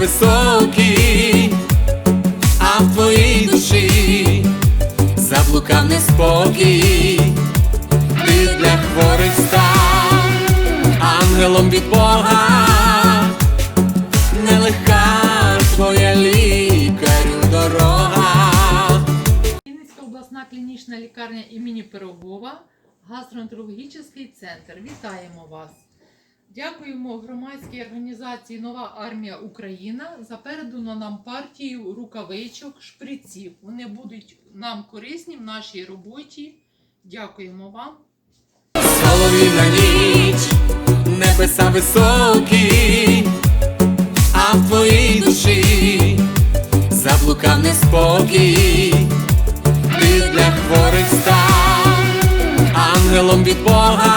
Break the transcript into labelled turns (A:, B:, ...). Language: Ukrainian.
A: високі, а в твоїй душі заблукав неспокій, ти для хворих став ангелом від Бога, нелегка твоя лікарю дорога.
B: Вінницька обласна клінічна лікарня імені Пирогова, гастроентерологічний центр. Вітаємо вас! Дякуємо громадській організації Нова армія Україна за передану нам партію рукавичок, шприців. Вони будуть нам корисні в нашій роботі. Дякуємо вам.
A: Солов'їна ніч, небеса високі, а в твоїй душі заблукав неспокій, ти для хворих став ангелом від Бога,